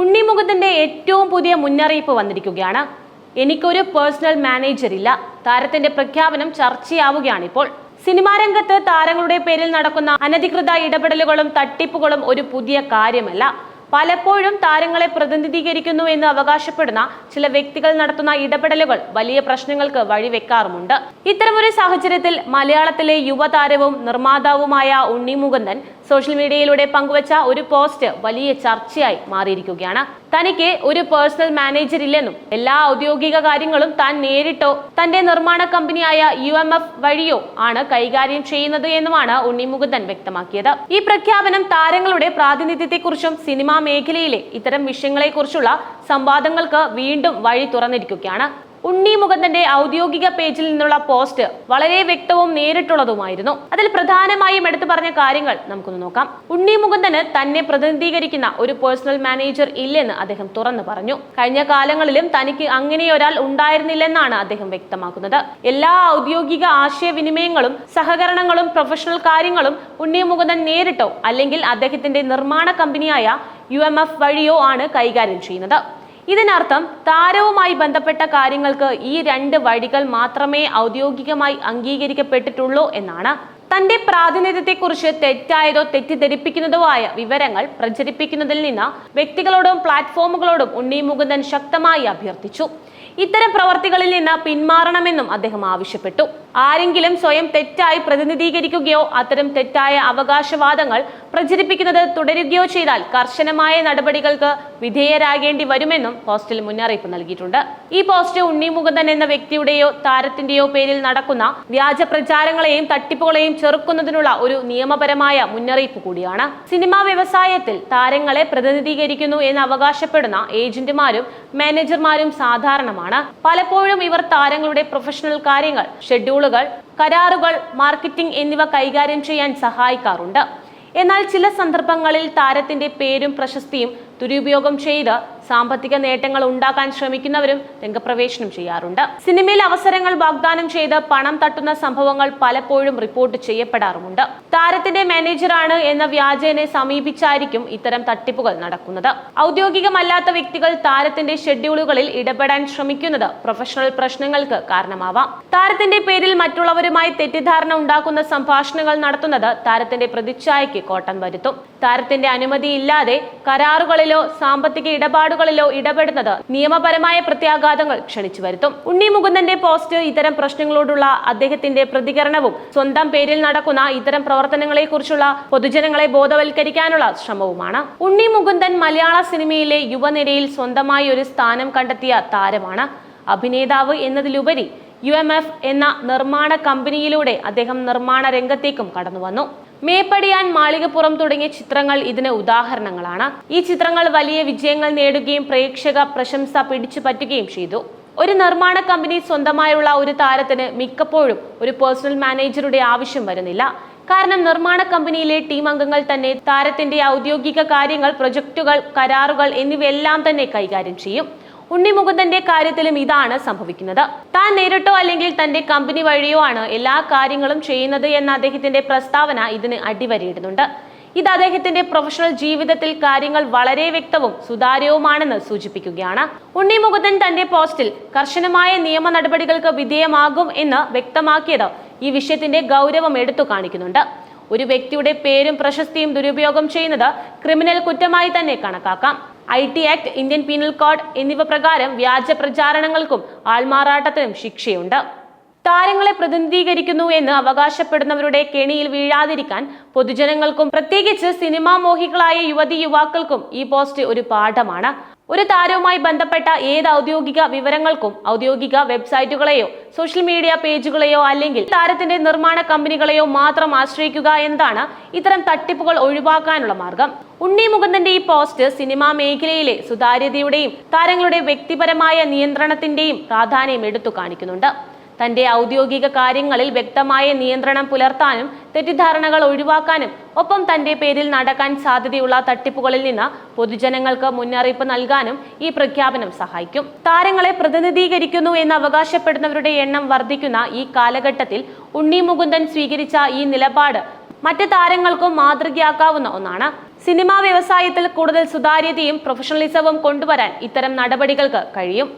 ഉണ്ണി ഏറ്റവും പുതിയ മുന്നറിയിപ്പ് വന്നിരിക്കുകയാണ്. എനിക്കൊരു പേഴ്സണൽ മാനേജർ ഇല്ല. താരത്തിന്റെ പ്രഖ്യാപനം ചർച്ചയാവുകയാണ് ഇപ്പോൾ സിനിമാ രംഗത്ത് താരങ്ങളുടെ പേരിൽ നടക്കുന്ന അനധികൃത ഇടപെടലുകളും തട്ടിപ്പുകളും ഒരു പുതിയ കാര്യമല്ല. പലപ്പോഴും താരങ്ങളെ പ്രതിനിധീകരിക്കുന്നു എന്ന് അവകാശപ്പെടുന്ന ചില വ്യക്തികൾ നടത്തുന്ന ഇടപെടലുകൾ വലിയ പ്രശ്നങ്ങൾക്ക് വഴിവെക്കാറുമുണ്ട്. ഇത്തരമൊരു സാഹചര്യത്തിൽ മലയാളത്തിലെ യുവതാരവും നിർമ്മാതാവുമായ ഉണ്ണി മുകുന്ദൻ സോഷ്യൽ മീഡിയയിലൂടെ പങ്കുവച്ച ഒരു പോസ്റ്റ് വലിയ ചർച്ചയായി മാറിയിരിക്കുകയാണ്. തനിക്ക് ഒരു പേഴ്സണൽ മാനേജർ ഇല്ലെന്നും എല്ലാ ഔദ്യോഗിക കാര്യങ്ങളും താൻ നേരിട്ടോ തന്റെ നിർമ്മാണ കമ്പനിയായ യു എം എഫ് വഴിയോ ആണ് കൈകാര്യം ചെയ്യുന്നത് എന്നുമാണ് ഉണ്ണിമുകുന്ദൻ വ്യക്തമാക്കിയത്. ഈ പ്രഖ്യാപനം താരങ്ങളുടെ പ്രാതിനിധ്യത്തെക്കുറിച്ചും സിനിമാ മേഖലയിലെ ഇത്തരം വിഷയങ്ങളെക്കുറിച്ചുള്ള സംവാദങ്ങൾക്ക് വീണ്ടും വഴി തുറന്നിരിക്കുകയാണ്. ഉണ്ണി മുകുന്ദന്റെ ഔദ്യോഗിക പേജിൽ നിന്നുള്ള പോസ്റ്റ് വളരെ വ്യക്തവും നേരിട്ടുള്ളതുമായിരുന്നു. അതിൽ പ്രധാനമായും എടുത്തു പറഞ്ഞ കാര്യങ്ങൾ നമുക്കൊന്ന് നോക്കാം. ഉണ്ണി മുകുന്ദന് തന്നെ പ്രതിനിധീകരിക്കുന്ന ഒരു പേഴ്സണൽ മാനേജർ ഇല്ലെന്ന് അദ്ദേഹം തുറന്നു പറഞ്ഞു. കഴിഞ്ഞ കാലങ്ങളിലും തനിക്ക് അങ്ങനെ ഒരാൾ ഉണ്ടായിരുന്നില്ലെന്നാണ് അദ്ദേഹം വ്യക്തമാക്കുന്നത്. എല്ലാ ഔദ്യോഗിക ആശയവിനിമയങ്ങളും സഹകരണങ്ങളും പ്രൊഫഷണൽ കാര്യങ്ങളും ഉണ്ണി മുകുന്ദൻ നേരിട്ടോ അല്ലെങ്കിൽ അദ്ദേഹത്തിന്റെ നിർമ്മാണ കമ്പനിയായ യു വഴിയോ ആണ് കൈകാര്യം ചെയ്യുന്നത്. ഇതിനർത്ഥം താരവുമായി ബന്ധപ്പെട്ട കാര്യങ്ങൾക്ക് ഈ രണ്ട് വഴികൾ മാത്രമേ ഔദ്യോഗികമായി അംഗീകരിക്കപ്പെട്ടിട്ടുള്ളൂ എന്നാണ്. തന്റെ പ്രാതിനിധ്യത്തെക്കുറിച്ച് തെറ്റായതോ തെറ്റിദ്ധരിപ്പിക്കുന്നതോ ആയ വിവരങ്ങൾ പ്രചരിപ്പിക്കുന്നതിൽ നിന്ന് വ്യക്തികളോടും പ്ലാറ്റ്ഫോമുകളോടും ഉണ്ണി മുകുന്ദൻ ശക്തമായി അഭ്യർത്ഥിച്ചു. ഇത്തരം പ്രവർത്തികളിൽ നിന്ന് പിന്മാറണമെന്നും അദ്ദേഹം ആവശ്യപ്പെട്ടു. ആരെങ്കിലും സ്വയം തെറ്റായി പ്രതിനിധീകരിക്കുകയോ അത്തരം തെറ്റായ അവകാശവാദങ്ങൾ പ്രചരിപ്പിക്കുന്നത് തുടരുകയോ ചെയ്താൽ കർശനമായ നടപടികൾക്ക് വിധേയരാകേണ്ടി വരുമെന്നും പോസ്റ്റിൽ മുന്നറിയിപ്പ് നൽകിയിട്ടുണ്ട്. ഈ പോസ്റ്റ് ഉണ്ണി മുകുന്ദൻ എന്ന വ്യക്തിയുടെയോ താരത്തിന്റെയോ പേരിൽ നടക്കുന്ന വ്യാജ പ്രചാരങ്ങളെയും തട്ടിപ്പുകളെയും ചെറുക്കുന്നതിനുള്ള ഒരു നിയമപരമായ മുന്നറിയിപ്പ് കൂടിയാണ്. സിനിമാ വ്യവസായത്തിൽ താരങ്ങളെ പ്രതിനിധീകരിക്കുന്നു എന്ന് അവകാശപ്പെടുന്ന ഏജന്റുമാരും മാനേജർമാരും സാധാരണമാണ്. പലപ്പോഴും ഇവർ താരങ്ങളുടെ പ്രൊഫഷണൽ കാര്യങ്ങൾ ഷെഡ്യൂളുകൾ കരാറുകൾ മാർക്കറ്റിംഗ് എന്നിവ കൈകാര്യം ചെയ്യാൻ സഹായിക്കാറുണ്ട്. എന്നാൽ ചില സന്ദർഭങ്ങളിൽ താരത്തിന്റെ പേരും പ്രശസ്തിയും ദുരുപയോഗം ചെയ്ത് സാമ്പത്തിക നേട്ടങ്ങൾ ഉണ്ടാക്കാൻ ശ്രമിക്കുന്നവരും രംഗപ്രവേശനം ചെയ്യാറുണ്ട്. സിനിമയിൽ അവസരങ്ങൾ വാഗ്ദാനം ചെയ്ത് പണം തട്ടുന്ന സംഭവങ്ങൾ പലപ്പോഴും റിപ്പോർട്ട് ചെയ്യപ്പെടാറുമുണ്ട്. താരത്തിന്റെ മാനേജറാണ് എന്ന വ്യാജേനെ സമീപിച്ചായിരിക്കും ഇത്തരം തട്ടിപ്പുകൾ നടക്കുന്നത്. ഔദ്യോഗികമല്ലാത്ത വ്യക്തികൾ താരത്തിന്റെ ഷെഡ്യൂളുകളിൽ ഇടപെടാൻ ശ്രമിക്കുന്നത് പ്രൊഫഷണൽ പ്രശ്നങ്ങൾക്ക് കാരണമാവാം. താരത്തിന്റെ പേരിൽ മറ്റുള്ളവരുമായി തെറ്റിദ്ധാരണ ഉണ്ടാക്കുന്ന സംഭാഷണങ്ങൾ നടത്തുന്നത് താരത്തിന്റെ പ്രതിച്ഛായയ്ക്ക് കോട്ടം വരുത്തും. താരത്തിന്റെ അനുമതിയില്ലാതെ കരാറുകളിലോ സാമ്പത്തിക ഇടപാടുകളിലോ ഇടപെടുന്നത് നിയമപരമായ പ്രത്യാഘാതങ്ങൾ ക്ഷണിച്ചു വരുത്തും. ഉണ്ണി മുകുന്ദന്റെ പോസ്റ്റ് ഇത്തരം പ്രശ്നങ്ങളോടുള്ള അദ്ദേഹത്തിന്റെ പ്രതികരണവും സ്വന്തം പേരിൽ നടക്കുന്ന ഇത്തരം പ്രവർത്തനങ്ങളെക്കുറിച്ചുള്ള പൊതുജനങ്ങളെ ബോധവൽക്കരിക്കാനുള്ള ശ്രമവുമാണ്. ഉണ്ണി മുകുന്ദൻ മലയാള സിനിമയിലെ യുവനിരയിൽ സ്വന്തമായി ഒരു സ്ഥാനം കണ്ടെത്തിയ താരമാണ് അഭിനേതാവ് എന്നതിലുപരി യു എം എഫ് എന്ന നിർമ്മാണ കമ്പനിയിലൂടെ അദ്ദേഹം നിർമ്മാണ രംഗത്തേക്കും കടന്നു വന്നു. മേപ്പടിയാൻ മാളികപ്പുറം തുടങ്ങിയ ചിത്രങ്ങൾ ഇതിന് ഉദാഹരണങ്ങളാണ്. ഈ ചിത്രങ്ങൾ വലിയ വിജയങ്ങൾ നേടുകയും പ്രേക്ഷക പ്രശംസ പിടിച്ചു പറ്റുകയും ചെയ്തു. ഒരു നിർമ്മാണ കമ്പനി സ്വന്തമായുള്ള ഒരു താരത്തിന് മിക്കപ്പോഴും ഒരു പേഴ്സണൽ മാനേജറുടെ ആവശ്യം വരുന്നില്ല. കാരണം നിർമ്മാണ കമ്പനിയിലെ ടീം അംഗങ്ങൾ തന്നെ താരത്തിന്റെ ഔദ്യോഗിക കാര്യങ്ങൾ പ്രൊജക്ടുകൾ കരാറുകൾ എന്നിവയെല്ലാം തന്നെ കൈകാര്യം ചെയ്യും. ഉണ്ണിമുകുന്ദന്റെ കാര്യത്തിലും ഇതാണ് സംഭവിക്കുന്നത്. താൻ നേരിട്ടോ അല്ലെങ്കിൽ തന്റെ കമ്പനി വഴിയോ ആണ് എല്ലാ കാര്യങ്ങളും ചെയ്യുന്നത് എന്ന അദ്ദേഹത്തിന്റെ പ്രസ്താവന ഇതിന് അടിവരയിടുന്നുണ്ട്. ഇത് അദ്ദേഹത്തിന്റെ പ്രൊഫഷണൽ ജീവിതത്തിൽ കാര്യങ്ങൾ വളരെ വ്യക്തവും സുതാര്യവുമാണെന്ന് സൂചിപ്പിക്കുകയാണ്. ഉണ്ണി മുകുന്ദൻ തന്റെ പോസ്റ്റിൽ കർശനമായ നിയമ നടപടികൾക്ക് വിധേയമാകും എന്ന് വ്യക്തമാക്കിയത് ഈ വിഷയത്തിന്റെ ഗൗരവം എടുത്തു കാണിക്കുന്നുണ്ട്. ഒരു വ്യക്തിയുടെ പേരും പ്രശസ്തിയും ദുരുപയോഗം ചെയ്യുന്നത് ക്രിമിനൽ കുറ്റമായി തന്നെ കണക്കാക്കാം. I T act Indian penal code എന്നിവ പ്രകാരം വ്യാജ പ്രചാരണങ്ങൾക്കും ആൾമാറാട്ടത്തിനും ശിക്ഷയുണ്ട്. താരങ്ങളെ പ്രതിനിധീകരിക്കുന്നു എന്ന് അവകാശപ്പെടുന്നവരുടെ കെണിയിൽ വീഴാതിരിക്കാൻ പൊതുജനങ്ങൾക്കും പ്രത്യേകിച്ച് സിനിമാ മോഹികളായ യുവതി യുവാക്കൾക്കും ഈ പോസ്റ്റ് ഒരു പാഠമാണ്. ഒരു താരവുമായി ബന്ധപ്പെട്ട ഏത് ഔദ്യോഗിക വിവരങ്ങൾക്കും ഔദ്യോഗിക വെബ്സൈറ്റുകളെയോ സോഷ്യൽ മീഡിയ പേജുകളെയോ അല്ലെങ്കിൽ താരത്തിന്റെ നിർമ്മാണ കമ്പനികളെയോ മാത്രം ആശ്രയിക്കുക എന്നതാണ് ഇത്തരം തട്ടിപ്പുകൾ ഒഴിവാക്കാനുള്ള മാർഗം. ഉണ്ണി മുകുന്ദന്റെ ഈ പോസ്റ്റ് സിനിമാ മേഖലയിലെ സുതാര്യതയുടെയും താരങ്ങളുടെ വ്യക്തിപരമായ നിയന്ത്രണത്തിന്റെയും പ്രാധാന്യം എടുത്തു കാണിക്കുന്നുണ്ട്. തന്റെ ഔദ്യോഗിക കാര്യങ്ങളിൽ വ്യക്തമായ നിയന്ത്രണം പുലർത്താനും തെറ്റിദ്ധാരണകൾ ഒഴിവാക്കാനും ഒപ്പം തന്റെ പേരിൽ നടക്കാൻ സാധ്യതയുള്ള തട്ടിപ്പുകളിൽ നിന്ന് പൊതുജനങ്ങൾക്ക് മുന്നറിയിപ്പ് നൽകാനും ഈ പ്രഖ്യാപനം സഹായിക്കും. താരങ്ങളെ പ്രതിനിധീകരിക്കുന്നു എന്ന് അവകാശപ്പെടുന്നവരുടെ എണ്ണം വർദ്ധിക്കുന്ന ഈ കാലഘട്ടത്തിൽ ഉണ്ണി മുകുന്ദൻ സ്വീകരിച്ച ഈ നിലപാട് മറ്റ് താരങ്ങൾക്കും മാതൃകയാക്കാവുന്ന ഒന്നാണ്. സിനിമാ വ്യവസായത്തിൽ കൂടുതൽ സുതാര്യതയും പ്രൊഫഷണലിസവും കൊണ്ടുവരാൻ ഇത്തരം നടപടികൾക്ക് കഴിയും.